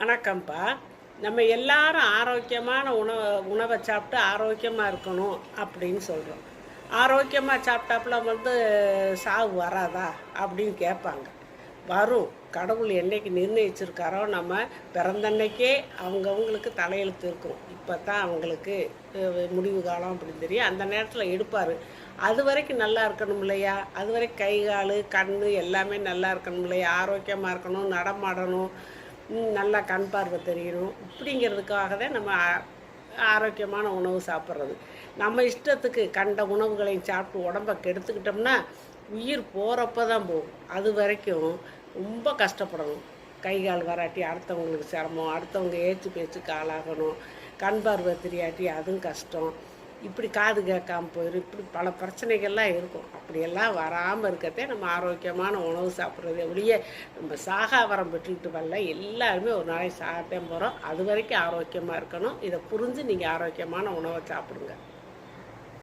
வணக்கம்ப்பா நம்ம எல்லாரும் ஆரோக்கியமான உணவு உணவை சாப்பிட்டு ஆரோக்கியமாக இருக்கணும் அப்படின்னு சொல்கிறோம் ஆரோக்கியமாக சாப்பிட்டாப்புல வந்து சாவு வராதா அப்படின்னு கேட்பாங்க. வரும். கடவுள் என்னைக்கு நிர்ணயிச்சிருக்காரோ நம்ம பிறந்தன்னைக்கே அவங்கவுங்களுக்கு தலையெழுத்து இருக்கும். இப்போ தான் அவங்களுக்கு முடிவு காலம் அப்படின்னு தெரியும். அந்த நேரத்தில் எடுப்பார். அது வரைக்கும் நல்லா இருக்கணும் இல்லையா? அது வரைக்கும் கை கால் கண் எல்லாமே நல்லா இருக்கணும் இல்லையா? ஆரோக்கியமாக இருக்கணும் நடமாடணும். நல்லா கண் பார்வை தெரியணும் இப்படிங்கிறதுக்காக தான் நம்ம ஆரோக்கியமான உணவு சாப்பிட்றது. நம்ம இஷ்டத்துக்கு கண்ட உணவுகளையும் சாப்பிட்டு உடம்ப கெடுத்துக்கிட்டோம்னா உயிர் போகிறப்ப தான் போகும். அது வரைக்கும் ரொம்ப கஷ்டப்படணும். கை கால் வராட்டி அடுத்தவங்களுக்கு சிரமம் அடுத்தவங்க ஏச்சு பேச்சுக்கு ஆளாகணும். கண் பார்வை தெரியாட்டி அதுவும் கஷ்டம். இப்படி காது கேட்காம போயிடும் இப்படி பல பிரச்சனைகள்லாம் இருக்கும். அப்படியெல்லாம் வராமல் இருக்கிறதே நம்ம ஆரோக்கியமான உணவு சாப்பிட்றது. ஒழிய நம்ம சாகாவரம் பெற்றுக்கிட்டு வரல. எல்லாருமே ஒரு நாளைக்கு சாகத்தான் போகிறோம் அது வரைக்கும் ஆரோக்கியமாக இருக்கணும். இதை புரிஞ்சு நீங்கள் ஆரோக்கியமான உணவை சாப்பிடுங்க.